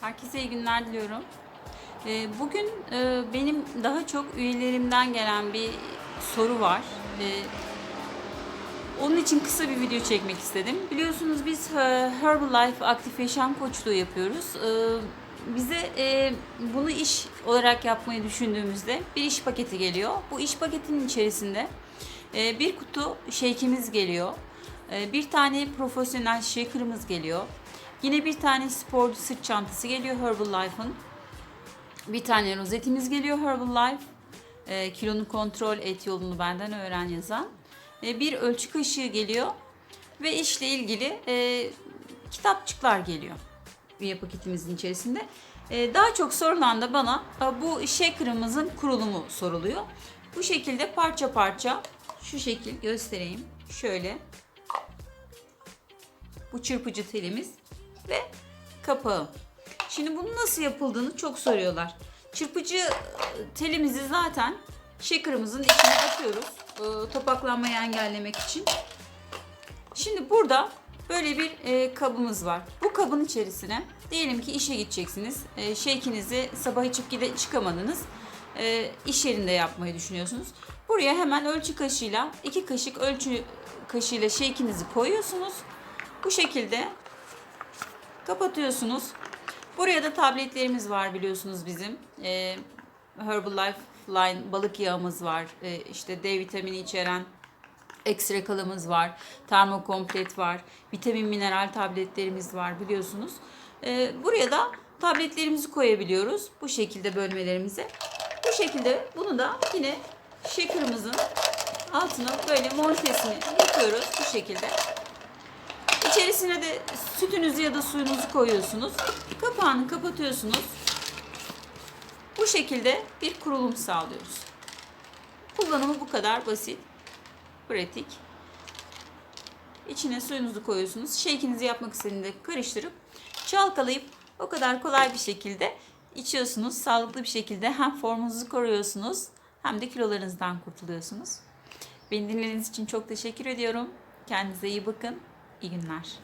Herkese iyi günler diliyorum. Ee, Bugün e, benim daha çok üyelerimden gelen bir soru var. Ee, Onun için kısa bir video çekmek istedim. Biliyorsunuz biz e, Herbalife aktif yaşam koçluğu yapıyoruz. Ee, Bize e, bunu iş olarak yapmayı düşündüğümüzde bir iş paketi geliyor. Bu iş paketinin içerisinde bir kutu shake'imiz geliyor. Bir tane profesyonel shaker'ımız geliyor. Yine bir tane sporcu sırt çantası geliyor Herbalife'ın. Bir tane rozetimiz geliyor Herbalife. E, kilonu kontrol et yolunu benden öğren yazan. E, bir ölçü kaşığı geliyor. Ve işle ilgili e, kitapçıklar geliyor. Üye paketimizin içerisinde. E, daha çok sorulan da bana e, bu shaker'ımızın kurulumu soruluyor. Bu şekilde parça parça şu şekil göstereyim. Şöyle bu çırpıcı telimiz ve kapağı. Şimdi bunun nasıl yapıldığını çok soruyorlar. Çırpıcı e, telimizi zaten shaker'ımızın içine atıyoruz. e, Topaklanmayı engellemek için. Şimdi burada böyle bir e, kabımız var. Bu kabın içerisine diyelim ki işe gideceksiniz. E, shake'inizi sabah içip gide çıkamadınız. İş yerinde yapmayı düşünüyorsunuz. Buraya hemen ölçü kaşığıyla iki kaşık ölçü kaşığıyla shake'inizi koyuyorsunuz. Bu şekilde kapatıyorsunuz. Buraya da tabletlerimiz var biliyorsunuz bizim. Ee, Herbalife Line balık yağımız var. Ee, işte D vitamini içeren ekstra kalımız var. Termokomplet var. Vitamin mineral tabletlerimiz var biliyorsunuz. Ee, buraya da tabletlerimizi koyabiliyoruz. Bu şekilde bölmelerimize. Bu şekilde bunu da yine shaker'ımızın altına böyle montesini yapıyoruz bu şekilde. İçerisine de sütünüzü ya da suyunuzu koyuyorsunuz. Kapağını kapatıyorsunuz. Bu şekilde bir kurulum sağlıyoruz. Kullanımı bu kadar basit, pratik. İçine suyunuzu koyuyorsunuz. Shake'inizi yapmak istediğinde karıştırıp çalkalayıp o kadar kolay bir şekilde içiyorsunuz. Sağlıklı bir şekilde hem formunuzu koruyorsunuz hem de kilolarınızdan kurtuluyorsunuz. Beni dinlediğiniz için çok teşekkür ediyorum. Kendinize iyi bakın. İyi günler.